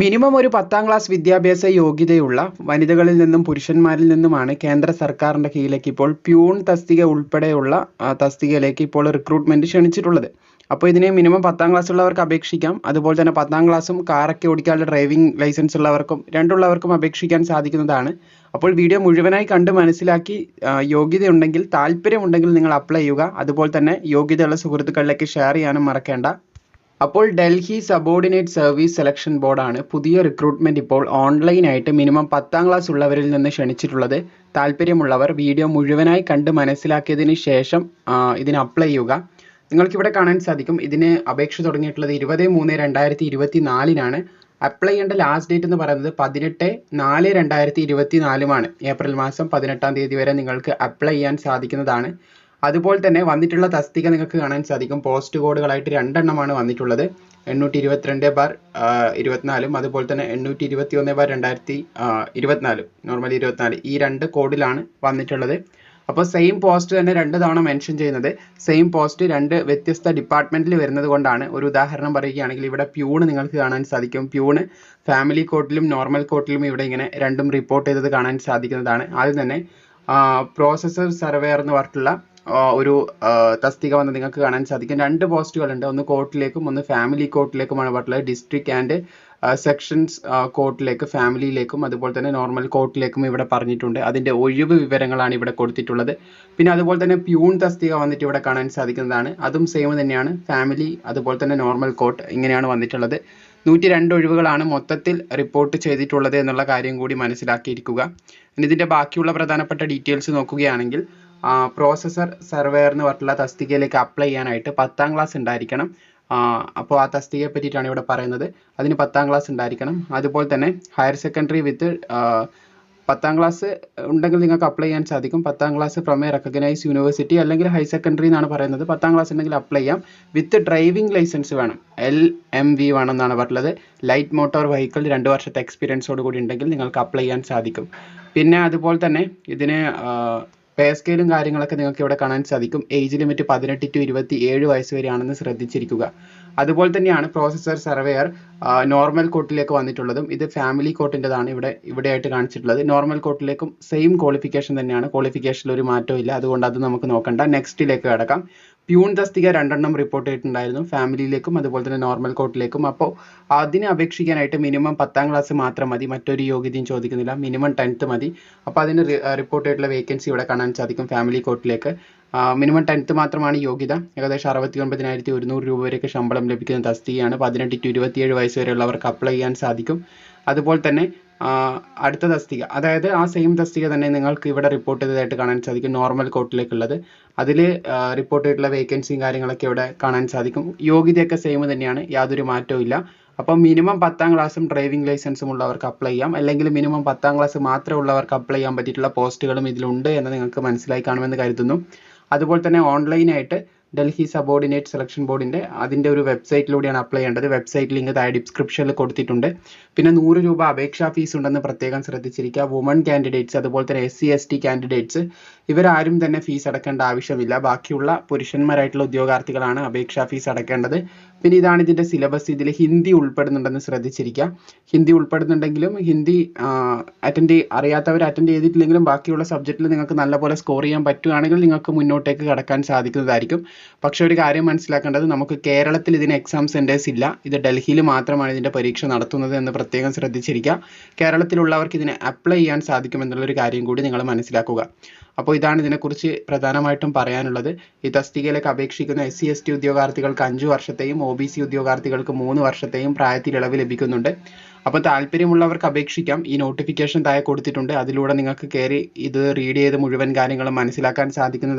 Minimum ഒരു പത്താം class വിദ്യാഭ്യാസ യോഗ്യതയുള്ള വനിതകളിൽ നിന്നും പുരുഷന്മാരിൽ നിന്നുമാണ് കേന്ദ്ര സർക്കാരിന്റെ കീഴിലേക്ക് ഇപ്പോൾ പ്യൂൺ തസ്തിക ഉൾപ്പെടെയുള്ള തസ്തികയിലേക്ക് ഇപ്പോൾ റിക്രൂട്ട്മെന്റ് ക്ഷണിച്ചിട്ടുള്ളത്. അപ്പോൾ ഇതിനെ മിനിമം പത്താം ക്ലാസ് ഉള്ളവർക്ക് അപേക്ഷിക്കാം. അതുപോലെ തന്നെ പത്താം ക്ലാസ്സും കാറൊക്കെ ഓടിക്കാനുള്ള ഡ്രൈവിംഗ് ലൈസൻസ് ഉള്ളവർക്കും രണ്ടുള്ളവർക്കും അപേക്ഷിക്കാൻ സാധിക്കുന്നതാണ്. അപ്പോൾ വീഡിയോ മുഴുവനായി കണ്ട് മനസ്സിലാക്കി യോഗ്യതയുണ്ടെങ്കിൽ താല്പര്യമുണ്ടെങ്കിൽ നിങ്ങൾ അപ്ലൈ ചെയ്യുക. അതുപോലെ തന്നെ യോഗ്യതയുള്ള സുഹൃത്തുക്കളിലേക്ക് ഷെയർ ചെയ്യാനും മറക്കേണ്ട. അപ്പോൾ ഡൽഹി സബോർഡിനേറ്റ് സർവീസ് സെലക്ഷൻ ബോർഡാണ് പുതിയ റിക്രൂട്ട്മെന്റ് ഇപ്പോൾ ഓൺലൈനായിട്ട് മിനിമം പത്താം ക്ലാസ് ഉള്ളവരിൽ നിന്ന് ക്ഷണിച്ചിട്ടുള്ളത്. താല്പര്യമുള്ളവർ വീഡിയോ മുഴുവനായി കണ്ട് മനസ്സിലാക്കിയതിന് ശേഷം ഇതിന് അപ്ലൈ ചെയ്യുക. നിങ്ങൾക്കിവിടെ കാണാൻ സാധിക്കും ഇതിന് അപേക്ഷ തുടങ്ങിയിട്ടുള്ളത് ഇരുപത് മൂന്ന് രണ്ടായിരത്തി ഇരുപത്തി നാലിനാണ് അപ്ലൈ ചെയ്യേണ്ട ലാസ്റ്റ് ഡേറ്റ് എന്ന് പറയുന്നത് പതിനെട്ട് നാല് രണ്ടായിരത്തി ഇരുപത്തി നാലുമാണ് ഏപ്രിൽ മാസം പതിനെട്ടാം തീയതി വരെ നിങ്ങൾക്ക് അപ്ലൈ ചെയ്യാൻ സാധിക്കുന്നതാണ്. അതുപോലെ തന്നെ വന്നിട്ടുള്ള തസ്തിക നിങ്ങൾക്ക് കാണാൻ സാധിക്കും. പോസ്റ്റ് കോഡുകളായിട്ട് രണ്ടെണ്ണമാണ് വന്നിട്ടുള്ളത്. എണ്ണൂറ്റി ഇരുപത്തിരണ്ട് ബാർ ഇരുപത്തിനാലും. അതുപോലെ തന്നെ എണ്ണൂറ്റി ഇരുപത്തി ഒന്ന് ബാർ രണ്ടായിരത്തി ഇരുപത്തിനാലും. നോർമലി ഇരുപത്തിനാല്. ഈ രണ്ട് കോഡിലാണ് വന്നിട്ടുള്ളത്. അപ്പോൾ സെയിം പോസ്റ്റ് തന്നെ രണ്ട് തവണ മെൻഷൻ ചെയ്യുന്നത്. സെയിം പോസ്റ്റ് രണ്ട് വ്യത്യസ്ത ഡിപ്പാർട്ട്മെന്റിൽ വരുന്നത് കൊണ്ടാണ് ഒരു ഉദാഹരണം പറയുകയാണെങ്കിൽ ഇവിടെ പ്യൂണ് നിങ്ങൾക്ക് കാണാൻ സാധിക്കും. പ്യൂണ് ഫാമിലി കോർട്ടിലും നോർമൽ കോർട്ടിലും ഇവിടെ ഇങ്ങനെ രണ്ടും റിപ്പോർട്ട് ചെയ്തത് കാണാൻ സാധിക്കുന്നതാണ്. ആദ്യം തന്നെ പ്രോസസർ സർവേയർ എന്ന് പറഞ്ഞിട്ടുള്ള ഒരു തസ്തിക വന്ന് നിങ്ങൾക്ക് കാണാൻ സാധിക്കും. രണ്ട് പോസ്റ്റുകളുണ്ട്. ഒന്ന് കോർട്ടിലേക്കും ഒന്ന് ഫാമിലി കോർട്ടിലേക്കുമാണ് പറഞ്ഞിട്ടുള്ളത്. ഡിസ്ട്രിക്ട് ആൻഡ് സെക്ഷൻസ് കോർട്ടിലേക്ക് ഫാമിലിയിലേക്കും അതുപോലെ തന്നെ നോർമൽ കോർട്ടിലേക്കും ഇവിടെ പറഞ്ഞിട്ടുണ്ട്. അതിന്റെ ഒഴിവ് വിവരങ്ങളാണ് ഇവിടെ കൊടുത്തിട്ടുള്ളത്. പിന്നെ അതുപോലെ തന്നെ പ്യൂൺ തസ്തിക വന്നിട്ട് ഇവിടെ കാണാൻ സാധിക്കുന്നതാണ്. അതും സെയിം തന്നെയാണ്. ഫാമിലി അതുപോലെ തന്നെ നോർമൽ കോർട്ട് ഇങ്ങനെയാണ് വന്നിട്ടുള്ളത്. നൂറ്റി രണ്ട് ഒഴിവുകളാണ് മൊത്തത്തിൽ റിപ്പോർട്ട് ചെയ്തിട്ടുള്ളത് എന്നുള്ള കാര്യം കൂടി മനസ്സിലാക്കിയിരിക്കുക. ഇനി ഇതിന്റെ ബാക്കിയുള്ള പ്രധാനപ്പെട്ട ഡീറ്റെയിൽസ് നോക്കുകയാണെങ്കിൽ പ്രോസസർ സർവേയർ എന്ന് പറഞ്ഞിട്ടുള്ള തസ്തികയിലേക്ക് അപ്ലൈ ചെയ്യാനായിട്ട് പത്താം ക്ലാസ് ഉണ്ടായിരിക്കണം. അപ്പോൾ ആ തസ്തികയെ പറ്റിയിട്ടാണ് ഇവിടെ പറയുന്നത്. അതിന് പത്താം ക്ലാസ് ഉണ്ടായിരിക്കണം. അതുപോലെ തന്നെ ഹയർ സെക്കൻഡറി വിത്ത് പത്താം ക്ലാസ് ഉണ്ടെങ്കിൽ നിങ്ങൾക്ക് അപ്ലൈ ചെയ്യാൻ സാധിക്കും. പത്താം class from a recognise university അല്ലെങ്കിൽ ഹയർ സെക്കൻഡറി എന്നാണ് പറയുന്നത്. പത്താം ക്ലാസ് ഉണ്ടെങ്കിൽ അപ്ലൈ ചെയ്യാം. വിത്ത് ഡ്രൈവിംഗ് ലൈസൻസ് വേണം. എൽ എം വി വേണമെന്നാണ് പറഞ്ഞത് ലൈറ്റ് മോട്ടോർ വെഹിക്കിൾ രണ്ട് വർഷത്തെ എക്സ്പീരിയൻസോട് കൂടി ഉണ്ടെങ്കിൽ നിങ്ങൾക്ക് അപ്ലൈ ചെയ്യാൻ സാധിക്കും. പിന്നെ അതുപോലെ തന്നെ ഇതിന് പേ സ്കെയിലും കാര്യങ്ങളൊക്കെ നിങ്ങൾക്ക് ഇവിടെ കാണാൻ സാധിക്കും. ഏജ് ലിമിറ്റ് പതിനെട്ട് ടു ഇരുപത്തി ഏഴ് വയസ്സ് വരെയാണെന്ന് ശ്രദ്ധിച്ചിരിക്കുക. അതുപോലെ തന്നെയാണ് പ്രോസസ്സർ സർവെയർ നോർമൽ കോട്ടിലേക്ക് വന്നിട്ടുള്ളതും ഇത് ഫാമിലി കോട്ടിന്റെതാണ് ഇവിടെ ഇവിടെയായിട്ട് കാണിച്ചിട്ടുള്ളത്. നോർമൽ കോട്ടിലേക്കും സെയിം ക്വാളിഫിക്കേഷൻ തന്നെയാണ്. ക്വാളിഫിക്കേഷനിൽ ഒരു മാറ്റവും ഇല്ല. അതുകൊണ്ട് അത് നമുക്ക് നോക്കണ്ട. നെക്സ്റ്റിലേക്ക് കിടക്കാം. പ്യൂൺ തസ്തിക രണ്ടെണ്ണം റിപ്പോർട്ട് ചെയ്തിട്ടുണ്ടായിരുന്നു. ഫാമിലിയിലേക്കും അതുപോലെ തന്നെ നോർമൽ കോട്ടിലേക്കും അപ്പോൾ അതിനെ അപേക്ഷിക്കാനായിട്ട് മിനിമം പത്താം ക്ലാസ് മാത്രം മതി. മറ്റൊരു യോഗ്യതയും ചോദിക്കുന്നില്ല. മിനിമം ടെൻത്ത് മതി. അപ്പോൾ അതിന് റിപ്പോർട്ട് ചെയ്തിട്ടുള്ള വേക്കൻസി ഇവിടെ കാണാൻ സാധിക്കും ഫാമിലി കോർട്ടിലേക്ക് മിനിമം ടെൻത്ത് മാത്രമാണ് യോഗ്യത. ഏകദേശം അറുപത്തി ഒൻപതിനായിരത്തി ഒരുന്നൂറ് രൂപ വരെയൊക്കെ ശമ്പളം ലഭിക്കുന്ന തസ്തികയാണ്. പതിനെട്ട് ടു ഇരുപത്തിയേഴ് വയസ്സ് വരെയുള്ളവർക്ക് അപ്ലൈ ചെയ്യാൻ സാധിക്കും. അതുപോലെ തന്നെ അടുത്ത തസ്തിക. അതായത് ആ സെയിം തസ്തിക തന്നെ നിങ്ങൾക്ക് ഇവിടെ റിപ്പോർട്ട് ചെയ്തതായിട്ട് കാണാൻ സാധിക്കും. നോർമൽ കോട്ടിലേക്കുള്ളത് അതിൽ റിപ്പോർട്ട് ചെയ്തിട്ടുള്ള വേക്കൻസിയും കാര്യങ്ങളൊക്കെ ഇവിടെ കാണാൻ സാധിക്കും. യോഗ്യതയൊക്കെ സെയിം തന്നെയാണ്. യാതൊരു മാറ്റവും ഇല്ല. അപ്പം മിനിമം പത്താം ക്ലാസ്സും ഡ്രൈവിംഗ് ലൈസൻസും ഉള്ളവർക്ക് അപ്ലൈ ചെയ്യാം. അല്ലെങ്കിൽ മിനിമം പത്താം ക്ലാസ് മാത്രം ഉള്ളവർക്ക് അപ്ലൈ ചെയ്യാൻ പറ്റിയിട്ടുള്ള പോസ്റ്റുകളും ഇതിലുണ്ട് എന്ന് നിങ്ങൾക്ക് മനസ്സിലായി കാണുമെന്ന് കരുതുന്നു. അതുപോലെ തന്നെ ഓൺലൈനായിട്ട് ഡൽഹി സബോർഡിനേറ്റ് സെലക്ഷൻ ബോർഡിന്റെ അതിന്റെ ഒരു വെബ്സൈറ്റിലൂടെയാണ് അപ്ലൈ ചെയ്യേണ്ടത്. വെബ്സൈറ്റ് ലിങ്ക് താഴെ ഡിസ്ക്രിപ്ഷനിൽ കൊടുത്തിട്ടുണ്ട്. പിന്നെ നൂറ് രൂപ അപേക്ഷാ ഫീസ് ഉണ്ടെന്ന് പ്രത്യേകം ശ്രദ്ധിച്ചിരിക്കുക. വുമൺ കാൻഡിഡേറ്റ്സ് അതുപോലെ തന്നെ S C S T candidates ഇവരാരും തന്നെ ഫീസ് അടക്കേണ്ട ആവശ്യമില്ല. ബാക്കിയുള്ള പുരുഷന്മാരായിട്ടുള്ള ഉദ്യോഗാർത്ഥികളാണ് അപേക്ഷാ ഫീസ് അടക്കേണ്ടത്. പിന്നെ ഇതാണ് ഇതിന്റെ സിലബസ് ഇതിൽ ഹിന്ദി ഉൾപ്പെടുന്നുണ്ടെന്ന് ശ്രദ്ധിച്ചിരിക്കുക. ഹിന്ദി ഉൾപ്പെടുന്നുണ്ടെങ്കിലും ഹിന്ദി അറ്റൻഡ് അറിയാത്തവർ അറ്റൻഡ് ചെയ്തിട്ടില്ലെങ്കിലും ബാക്കിയുള്ള സബ്ജക്റ്റിൽ നിങ്ങൾക്ക് നല്ലപോലെ സ്കോർ ചെയ്യാൻ പറ്റുകയാണെങ്കിൽ നിങ്ങൾക്ക് മുന്നോട്ടേക്ക് കടക്കാൻ സാധിക്കുന്നതായിരിക്കും. പക്ഷേ ഒരു കാര്യം മനസ്സിലാക്കേണ്ടത് നമുക്ക് കേരളത്തിൽ ഇതിന് എക്സാം സെന്റേഴ്സ് ഇല്ല. ഇത് ഡൽഹിയിൽ മാത്രമാണ് ഇതിന്റെ പരീക്ഷ നടത്തുന്നത് എന്ന് പ്രത്യേകം ശ്രദ്ധിച്ചിരിക്കുക. കേരളത്തിലുള്ളവർക്ക് ഇതിനെ അപ്ലൈ ചെയ്യാൻ സാധിക്കുമെന്നുള്ളൊരു കാര്യം കൂടി നിങ്ങൾ മനസ്സിലാക്കുക. അപ്പോൾ ഇതാണ് ഇതിനെക്കുറിച്ച് പ്രധാനമായിട്ടും പറയാനുള്ളത്. ഈ തസ്തികയിലേക്ക് അപേക്ഷിക്കുന്ന എസ് സി എസ് ടി ഉദ്യോഗാർത്ഥികൾക്ക് അഞ്ച് വർഷത്തെയും ഒ ബി സി ഉദ്യോഗാർത്ഥികൾക്ക് മൂന്ന് വർഷത്തെയും പ്രായത്തിൽ ഇളവ് ലഭിക്കുന്നുണ്ട്. അപ്പോൾ താല്പര്യമുള്ളവർക്ക് അപേക്ഷിക്കാം. ഈ നോട്ടിഫിക്കേഷൻ താഴെ കൊടുത്തിട്ടുണ്ട്. അതിലൂടെ നിങ്ങൾക്ക് കയറി ഇത് റീഡ് ചെയ്ത് മുഴുവൻ കാര്യങ്ങളും മനസ്സിലാക്കാൻ സാധിക്കുന്നത്